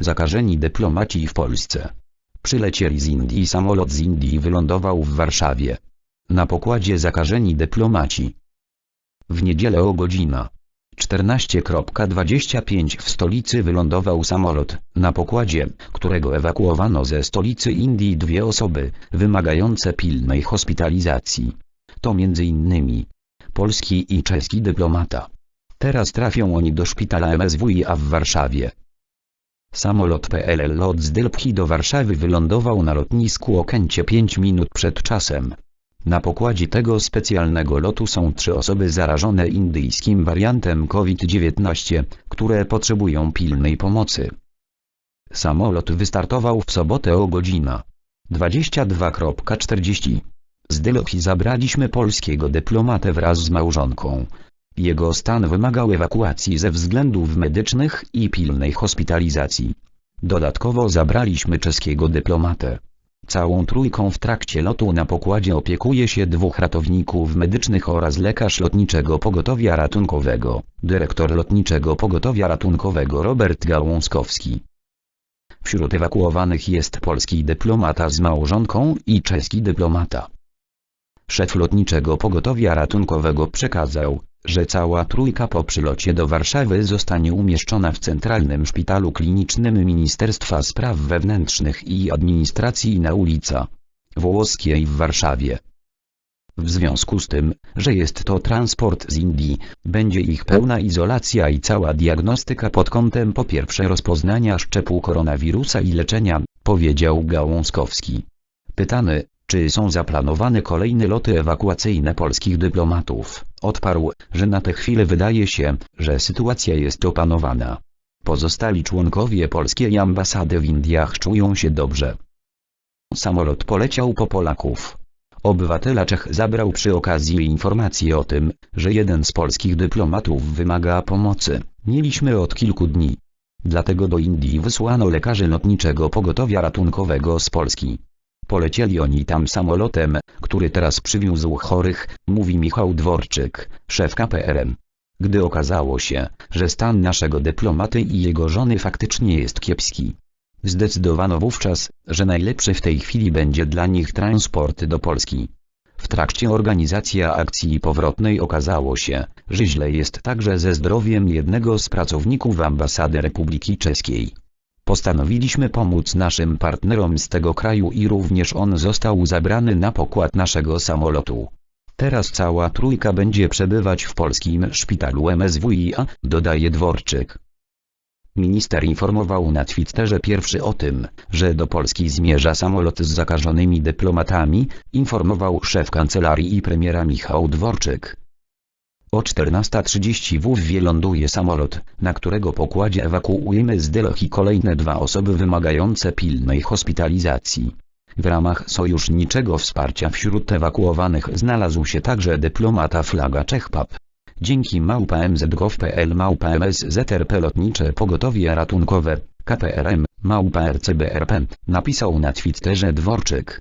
Zakażeni dyplomaci w Polsce. Przylecieli z Indii samolot z Indii wylądował w Warszawie. Na pokładzie zakażeni dyplomaci. W niedzielę o godzina 14.25 w stolicy wylądował samolot, na pokładzie, którego ewakuowano ze stolicy Indii dwie osoby, wymagające pilnej hospitalizacji. To m.in. polski i czeski dyplomata. Teraz trafią oni do szpitala MSWiA w Warszawie. Samolot PLL LOT z Delphi do Warszawy wylądował na lotnisku Okęcie 5 minut przed czasem. Na pokładzie tego specjalnego lotu są trzy osoby zarażone indyjskim wariantem COVID-19, które potrzebują pilnej pomocy. Samolot wystartował w sobotę o godzina 22.40. Z Delphi zabraliśmy polskiego dyplomatę wraz z małżonką. Jego stan wymagał ewakuacji ze względów medycznych i pilnej hospitalizacji. Dodatkowo zabraliśmy czeskiego dyplomatę. Całą trójką w trakcie lotu na pokładzie opiekuje się dwóch ratowników medycznych oraz lekarz lotniczego pogotowia ratunkowego, dyrektor lotniczego pogotowia ratunkowego Robert Gałązkowski. Wśród ewakuowanych jest polski dyplomata z małżonką i czeski dyplomata. Szef lotniczego pogotowia ratunkowego przekazał, że cała trójka po przylocie do Warszawy zostanie umieszczona w Centralnym Szpitalu Klinicznym Ministerstwa Spraw Wewnętrznych i Administracji na ulica Włoskiej w Warszawie. W związku z tym, że jest to transport z Indii, będzie ich pełna izolacja i cała diagnostyka pod kątem po pierwsze rozpoznania szczepu koronawirusa i leczenia, powiedział Gałązkowski. Pytany, czy są zaplanowane kolejne loty ewakuacyjne polskich dyplomatów, odparł, że na tę chwilę wydaje się, że sytuacja jest opanowana. Pozostali członkowie polskiej ambasady w Indiach czują się dobrze. Samolot poleciał po Polaków. Obywatela Czech zabrał przy okazji informację o tym, że jeden z polskich dyplomatów wymaga pomocy. Mieliśmy od kilku dni. Dlatego do Indii wysłano lekarzy lotniczego pogotowia ratunkowego z Polski. Polecieli oni tam samolotem, który teraz przywiózł chorych, mówi Michał Dworczyk, szef KPRM. Gdy okazało się, że stan naszego dyplomaty i jego żony faktycznie jest kiepski. Zdecydowano wówczas, że najlepszy w tej chwili będzie dla nich transport do Polski. W trakcie organizacji akcji powrotnej okazało się, że źle jest także ze zdrowiem jednego z pracowników ambasady Republiki Czeskiej. Postanowiliśmy pomóc naszym partnerom z tego kraju i również on został zabrany na pokład naszego samolotu. Teraz cała trójka będzie przebywać w polskim szpitalu MSWiA, dodaje Dworczyk. Minister informował na Twitterze pierwszy o tym, że do Polski zmierza samolot z zakażonymi dyplomatami, informował szef kancelarii i premiera Michał Dworczyk. O 14.30 w ląduje samolot, na którego pokładzie ewakuujemy z Delhi kolejne dwa osoby wymagające pilnej hospitalizacji. W ramach sojuszniczego wsparcia wśród ewakuowanych znalazł się także dyplomata flaga Czechpap. Dzięki małpa mzgov.pl małpa MSZRP lotnicze pogotowie ratunkowe, KPRM, małpa RCBRP, napisał na Twitterze Dworczyk.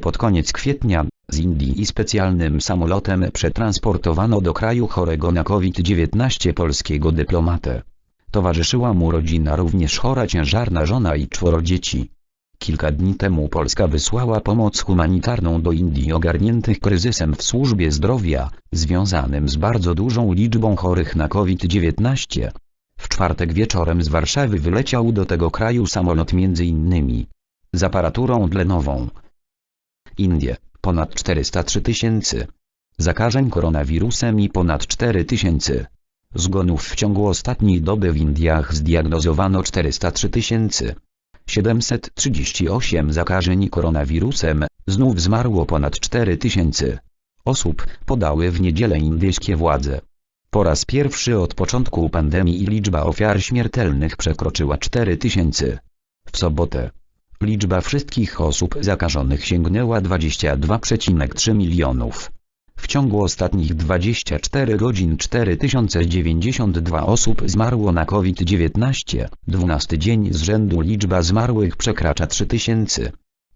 Pod koniec kwietnia, z Indii i specjalnym samolotem przetransportowano do kraju chorego na COVID-19 polskiego dyplomatę. Towarzyszyła mu rodzina również chora ciężarna żona i czworo dzieci. Kilka dni temu Polska wysłała pomoc humanitarną do Indii ogarniętych kryzysem w służbie zdrowia, związanym z bardzo dużą liczbą chorych na COVID-19. W czwartek wieczorem z Warszawy wyleciał do tego kraju samolot m.in. z aparaturą tlenową. Indie, ponad 403 tysięcy. Zakażeń koronawirusem i ponad 4 tysięcy. Zgonów w ciągu ostatniej doby w Indiach zdiagnozowano 403 tysięcy. 738 zakażeń koronawirusem, znów zmarło ponad 4 tysięcy osób, podały w niedzielę indyjskie władze. Po raz pierwszy od początku pandemii liczba ofiar śmiertelnych przekroczyła 4 tysięcy. W sobotę liczba wszystkich osób zakażonych sięgnęła 22,3 milionów. W ciągu ostatnich 24 godzin 4092 osób zmarło na COVID-19, 12 dzień z rzędu liczba zmarłych przekracza 3000.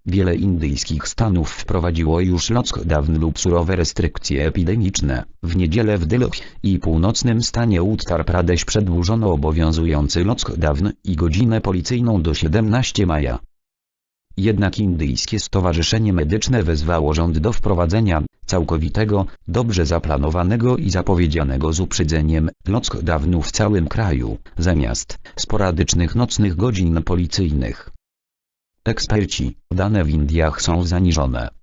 Wiele indyjskich stanów wprowadziło już lockdown lub surowe restrykcje epidemiczne. W niedzielę w Delhi i północnym stanie Uttar Pradesh przedłużono obowiązujący lockdown i godzinę policyjną do 17 maja. Jednak indyjskie Stowarzyszenie Medyczne wezwało rząd do wprowadzenia całkowitego, dobrze zaplanowanego i zapowiedzianego z uprzedzeniem lockdownu w całym kraju, zamiast sporadycznych nocnych godzin policyjnych. Eksperci, dane w Indiach są zaniżone.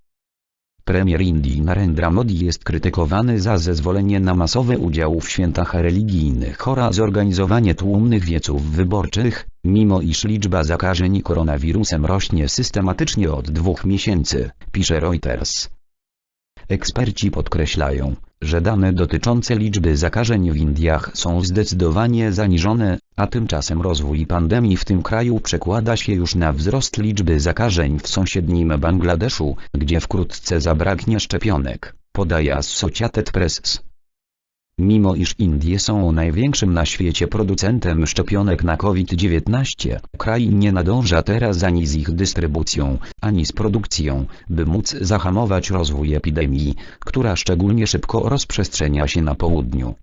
Premier Indii Narendra Modi jest krytykowany za zezwolenie na masowy udział w świętach religijnych oraz organizowanie tłumnych wieców wyborczych, mimo iż liczba zakażeń koronawirusem rośnie systematycznie od dwóch miesięcy, pisze Reuters. Eksperci podkreślają, że dane dotyczące liczby zakażeń w Indiach są zdecydowanie zaniżone, a tymczasem rozwój pandemii w tym kraju przekłada się już na wzrost liczby zakażeń w sąsiednim Bangladeszu, gdzie wkrótce zabraknie szczepionek, podaje Associated Press. Mimo iż Indie są największym na świecie producentem szczepionek na COVID-19, kraj nie nadąża teraz ani z ich dystrybucją, ani z produkcją, by móc zahamować rozwój epidemii, która szczególnie szybko rozprzestrzenia się na południu.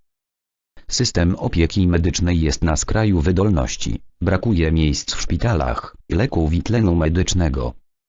System opieki medycznej jest na skraju wydolności, brakuje miejsc w szpitalach, leków i tlenu medycznego,